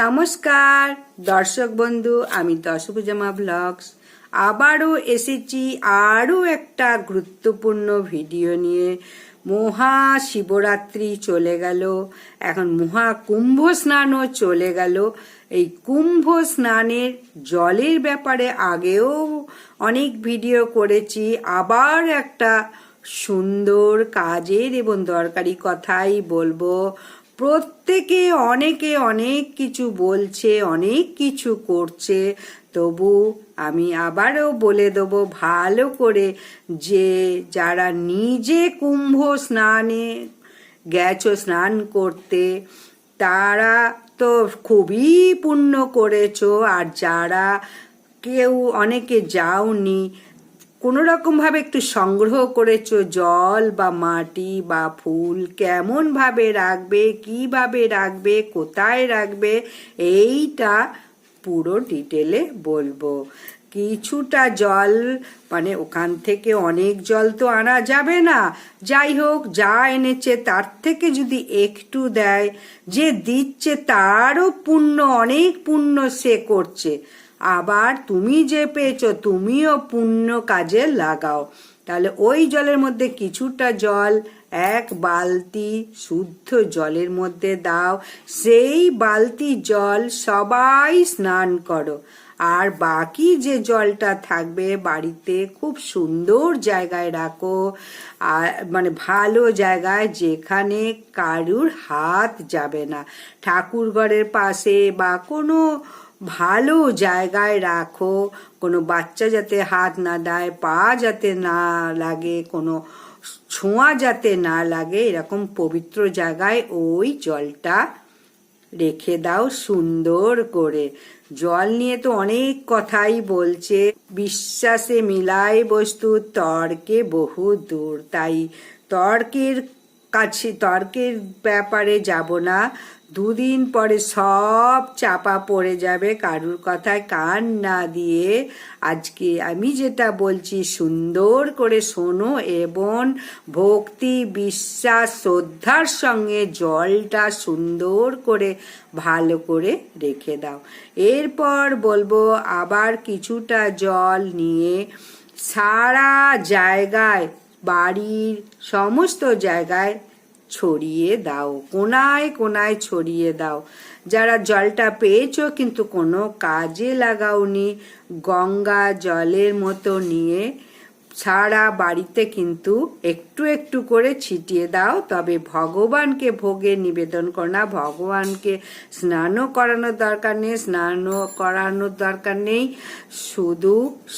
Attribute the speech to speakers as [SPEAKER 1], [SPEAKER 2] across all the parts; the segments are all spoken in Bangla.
[SPEAKER 1] নমস্কার, দর্শক বন্ধু, আমি দশভুজামা ব্লগস। আবারও এসেছি আরও একটা গুরুত্বপূর্ণ ভিডিও নিয়ে। মহা শিবরাত্রি চলে গেল, এখন মহা কুম্ভ স্নানও চলে গেল। এই কুম্ভ স্নানের জলের ব্যাপারে আগেও অনেক ভিডিও করেছি, আবার একটা সুন্দর কাজের এবং দরকারি কথাই বলব। প্রত্যেকে অনেকে অনেক কিছু বলছে, অনেক কিছু করছে। তবু আমি আবারও বলে দেবো, ভালো করে যে যারা নিজে কুম্ভ স্নানে গেছো স্নান করতে, তারা তো খুবই পুণ্য করেছ। আর যারা কেউ অনেকে যাওনি কোনো রকমভাবে একটু সংগ্রহ করেছ? জল বা মাটি বা ফুল কেমন ভাবে রাখবে? কীভাবে রাখবে? কোথায় রাখবে? এইটা পুরো ডিটেলে বলব। কিছুটা জল মানে ওখান থেকে অনেক জল তো আনা যাবে না। যাই হোক, যা এনেছে তার থেকে যদি একটু দেয়, যে দিচ্ছে তারও পুণ্য, অনেক পুণ্য সে করছে। আবার তুমি যে পেয়েছ, তুমিও পুণ্য কাজে লাগাও। তাহলে ওই জলের মধ্যে কিছুটা জল, এক বালতি শুদ্ধ জলের মধ্যে দাও। সেই বালতি জল সবাই স্নান করো। আর বাকি যে জলটা থাকবে বাড়িতে খুব সুন্দর জায়গায় রাখো। আর মানে ভালো জায়গায় যেখানে কারুর হাত যাবে না। ঠাকুর ঘরের পাশে বা কোনো ভালো জায়গায় রাখো। কোনো বাচ্চা যাতে হাত না দেয়, পা যাতে না লাগে, কোনো ছোঁয়া যাতে না লাগে, এরকম পবিত্র জায়গায় ওই জলটা রেখে দাও সুন্দর করে। জল নিয়ে তো অনেক কথাই বলছে। বিশ্বাসে মিলাই বস্তু, তর্কে বহু দূর। তাই তর্কের কাছে, তর্কের ব্যাপারে যাব না। দুদিন পরে সব চাপা পড়ে যাবে কারুর কথায় কান না দিয়ে। আজকে আমি যেটা বলছি, সুন্দর করে শোনো এবং ভক্তি, বিশ্বাস, শ্রদ্ধার সঙ্গে জলটা সুন্দর করে ভালো করে রেখে দাও। এরপর বলব আবার কিছুটা জল নিয়ে সারা জায়গায়, বাড়ির সমস্ত জায়গায় ছড়িয়ে দাও, কোনায় কোনায় ছড়িয়ে দাও। যারা জলটা পেয়েছ কিন্তু কোনো কাজে লাগাওনি, গঙ্গা জলের মতো নিয়ে সারা বাড়িতে কিন্তু একটু একটু করে ছিটিয়ে দাও। তবে ভগবানকে ভোগে নিবেদন করো না, ভগবানকে স্নানও করানোর দরকার নেই, স্নানও করানোর দরকার নেই। শুধু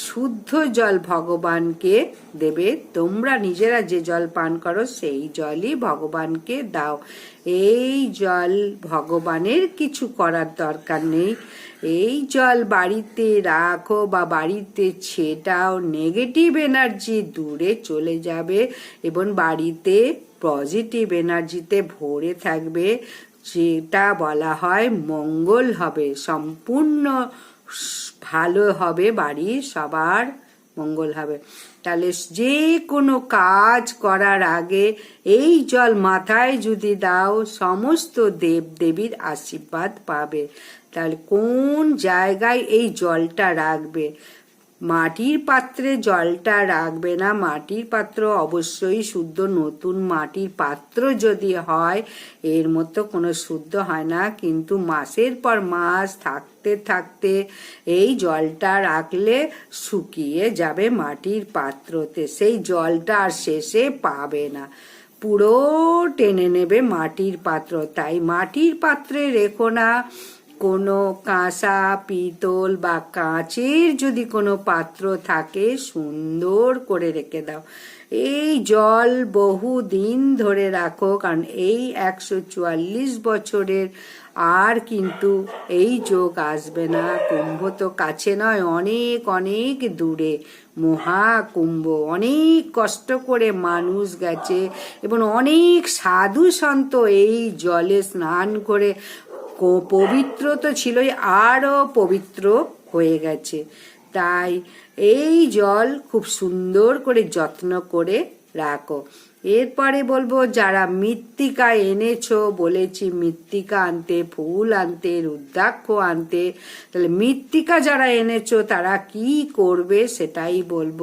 [SPEAKER 1] শুদ্ধ জল ভগবানকে দেবে, তোমরা নিজেরা যে জল পান করো, সেই জলই ভগবানকে দাও। এই জল ভগবানের কিছু করার দরকার নেই। এই জল বাড়িতে রাখো বা বাড়িতে ছেটাও নেগেটিভ এনার্জি দূরে চলে যাবে এবং বাড়িতে পজিটিভ এনার্জিতে ভরে থাকবে। যেটা বলা হয় মঙ্গল হবে, সম্পূর্ণ ভালো হবে, বাড়ি সবার মঙ্গল হবে। তাহলে যে কোনো কাজ করার আগে এই জল মাথায় যদি দাও, সমস্ত দেব দেবীর আশীর্বাদ পাবে। তাহলে কোন জায়গায় এই জলটা রাখবে? মাটির পাত্রে জলটা রাখবে না। মাটির পাত্র অবশ্যই শুদ্ধ, নতুন মাটির পাত্র যদি হয়, এর মতো কোনো শুদ্ধ হয় না। কিন্তু মাসের পর মাস থাকতে থাকতে এই জলটা রাখলে শুকিয়ে যাবে মাটির পাত্রতে। সেই জলটা আর শেষে পাবে না। পুরো টেনে নেবে মাটির পাত্র। তাই মাটির পাত্রে রেখো না। কোনো কাঁসা, পিতল বা কাঁচের যদি কোনো পাত্র থাকে, সুন্দর করে রেখে দাও। এই জল বহু দিন ধরে রাখো, কারণ এই একশো চুয়াল্লিশ বছরের আর কিন্তু এই যোগ আসবে না। কুম্ভ তো কাছে নয়, অনেক অনেক দূরে। মহাকুম্ভ, অনেক কষ্ট করে মানুষ গেছে এবং অনেক সাধু সন্ত এই জলে স্নান করে পবিত্র তো ছিলই আরও পবিত্র হয়ে গেছে। তাই এই জল খুব সুন্দর করে যত্ন করে রাখো। এরপরে বলব, যারা মৃত্তিকা এনেছো, বলেছি মৃত্তিকা আনতে, ফুল আনতে, রুদ্রাক্ষ আনতে, তাহলে মৃত্তিকা যারা এনেছো, তারা কি করবে সেটাই বলব।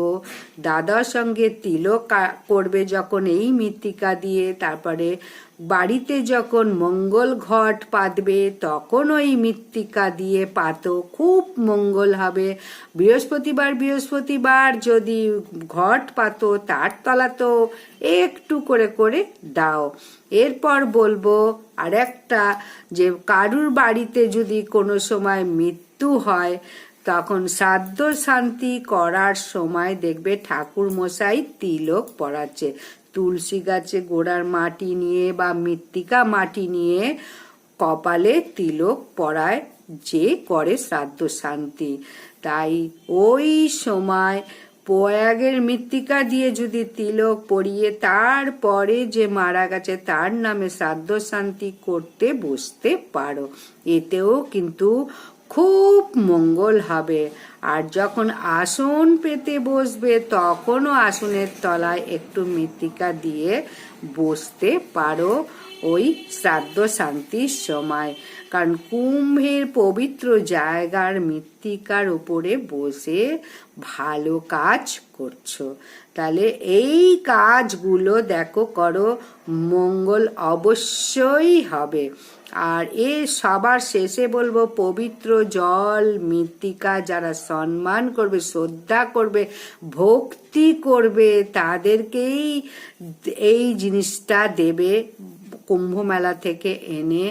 [SPEAKER 1] দাদার সঙ্গে তিলক করবে যখন এই মৃত্তিকা দিয়ে, তারপরে বাড়িতে যখন মঙ্গল ঘট পাতবে, তখন ওই মৃত্তিকা দিয়ে পাতো খুব মঙ্গল হবে। বৃহস্পতিবার বৃহস্পতিবার যদি ঘট পাতো, তার তলাতেও একটু করে করে দাও। এরপর বলব আর একটা যে, কারুর বাড়িতে যদি কোনো সময় মৃত্যু হয়, তখন শ্রাদ্ধ শান্তি করার সময় দেখবে ঠাকুর মশাই তিলক পড়াচ্ছে তুলসী গাছে গোড়ার মাটি নিয়ে বা মৃত্তিকা মাটি নিয়ে কপালে তিলক পরায় যে করে শ্রাদ্ধ শান্তি। তাই ওই সময় প্রয়াগের মৃত্তিকা দিয়ে যদি তিলক পরিয়ে তারপরে যে মারা গেছে তার নামে শ্রাদ্ধ শান্তি করতে বসতে পারো। এতেও কিন্তু খুব মঙ্গল হবে। আর যখন আসন পেতে বসবে, তখনও আসনের তলায় একটু মৃত্তিকা দিয়ে বসতে পারো ওই শ্রাদ্ধ শান্তির সময়। কারণ কুম্ভের পবিত্র জায়গার মৃত্তিকার উপরে বসে ভালো কাজ করছ। তাহলে এই কাজগুলো দেখো করো, মঙ্গল অবশ্যই হবে। আর এ সবার শেষে বলব, পবিত্র জল, মৃত্তিকা যারা সম্মান করবে, শ্রদ্ধা করবে, ভক্তি করবে, তাদেরকেই এই জিনিসটা দেবে। কুম্ভ মেলা থেকে এনে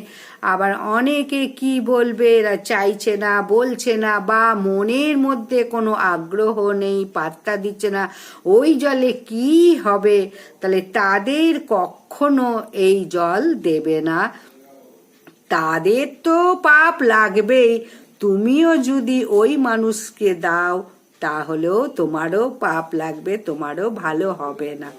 [SPEAKER 1] আবার অনেকে কি বলবে, এরা চাইছে না, বলছে না বা মনের মধ্যে কোনো আগ্রহ নেই পাত্তা দিচ্ছে না, ওই জলে কি হবে? তাহলে তাদের কখনো এই জল দেবে না। তাদের তো পাপ লাগবেই, তুমিও যদি ওই মানুষকে দাও, তাহলেও তোমারও পাপ লাগবে, তোমারও ভালো হবে না।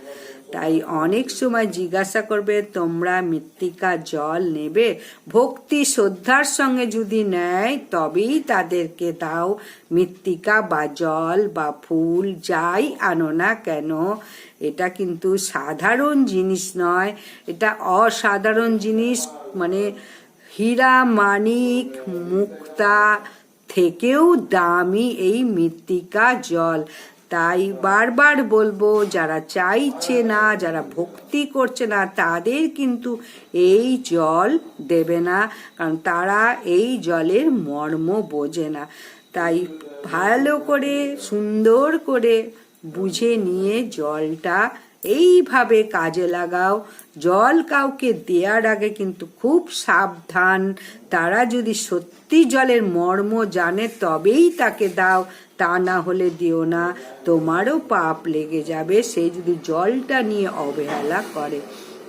[SPEAKER 1] তাই অনেক সময় জিজ্ঞাসা করবে, তোমরা মৃত্তিকা জল নেবে? ভক্তি শ্রদ্ধার সঙ্গে যদি নেয়, তবেই তাদেরকে দাও। মৃত্তিকা বা জল বা ফুল যাই আনো না কেন? এটা কিন্তু সাধারণ জিনিস নয়। এটা অসাধারণ জিনিস মানে হীরা, মানিক, মুক্তা থেকেও দামি এই মৃত্তিকা জল। তাই বারবার বলব, যারা চাইছে না, যারা ভক্তি করছে না, তাদের কিন্তু এই জল দেবে না, কারণ তারা এই জলের মর্ম বোঝে না। তাই ভালো করে, সুন্দর করে বুঝে নিয়ে জলটা এইভাবে কাজে লাগাও। জল কাউকে দেওয়ার আগে কিন্তু খুব সাবধান। তারা যদি সত্যি জলের মর্ম জানে, তবেই তাকে দাও। তা না হলে দিও না। তোমারও পাপ লেগে যাবে, সে যদি জলটা নিয়ে অবহেলা করে।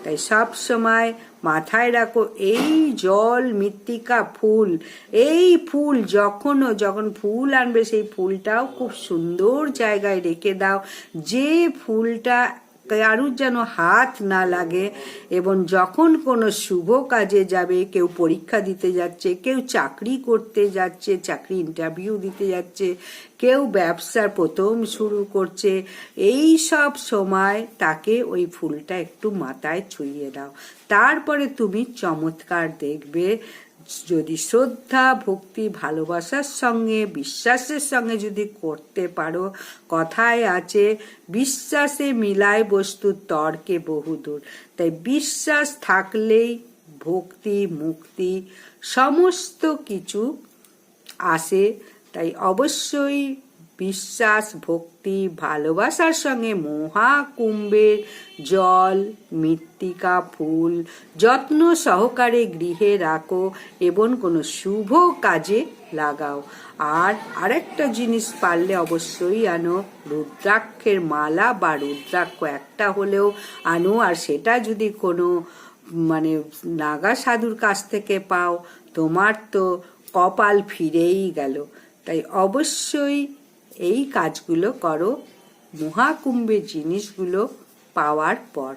[SPEAKER 1] তাই সব সময় মাথায় রাখো, এই জল মৃত্তিকা ফুল, এই ফুল যখনও যখন ফুল আনবে, সেই ফুলটাও খুব সুন্দর জায়গায় রেখে দাও। যে ফুলটা কারুর যেন হাত না লাগে এবং যখন কোনো শুভ কাজে যাবে, কেউ পরীক্ষা দিতে যাচ্ছে, কেউ চাকরি করতে যাচ্ছে, চাকরি ইন্টারভিউ দিতে যাচ্ছে, কেউ ব্যবসার প্রথম শুরু করছে, এই সব সময় তাকে ওই ফুলটা একটু মাথায় ছুঁয়ে দাও। তারপরে তুমি চমৎকার দেখবে যদি শ্রদ্ধা, ভক্তি, ভালোবাসার সঙ্গে, বিশ্বাসের সঙ্গে যদি করতে পারো, কথায় আছে, বিশ্বাসে মিলায় বস্তু, তর্কে বহুদূর। তাই বিশ্বাস থাকলেই ভক্তি, মুক্তি, সমস্ত কিছু আসে। তাই অবশ্যই বিশ্বাস, ভক্তি, ভালোবাসার সঙ্গে মহাকুম্ভের জল, মৃত্তিকা ফুল, যত্ন সহকারে গৃহে রাখো এবং কোনো শুভ কাজে লাগাও। আর আরেকটা জিনিস পারলে অবশ্যই আনো, রুদ্রাক্ষের মালা বা রুদ্রাক্ষ একটা হলেও আনো, আর সেটা যদি কোনো মানে নাগা সাধুর কাছ থেকে পাও, তোমার তো কপাল ফিরেই গেল। তাই অবশ্যই এই কাজগুলো করো। মহাকুম্ভের জিনিসগুলো পাওয়ার পর।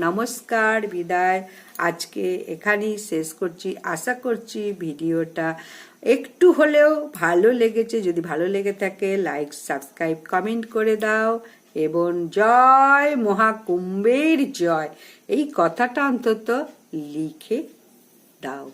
[SPEAKER 1] নমস্কার, বিদায়। আজকে এখানেই শেষ করছি। আশা করছি ভিডিওটা একটু হলেও ভালো লেগেছে। যদি ভালো লেগে থাকে লাইক সাবস্ক্রাইব কমেন্ট করে দাও। এবং জয় মহাকুম্ভের জয়। এই কথাটা অন্তত লিখে দাও।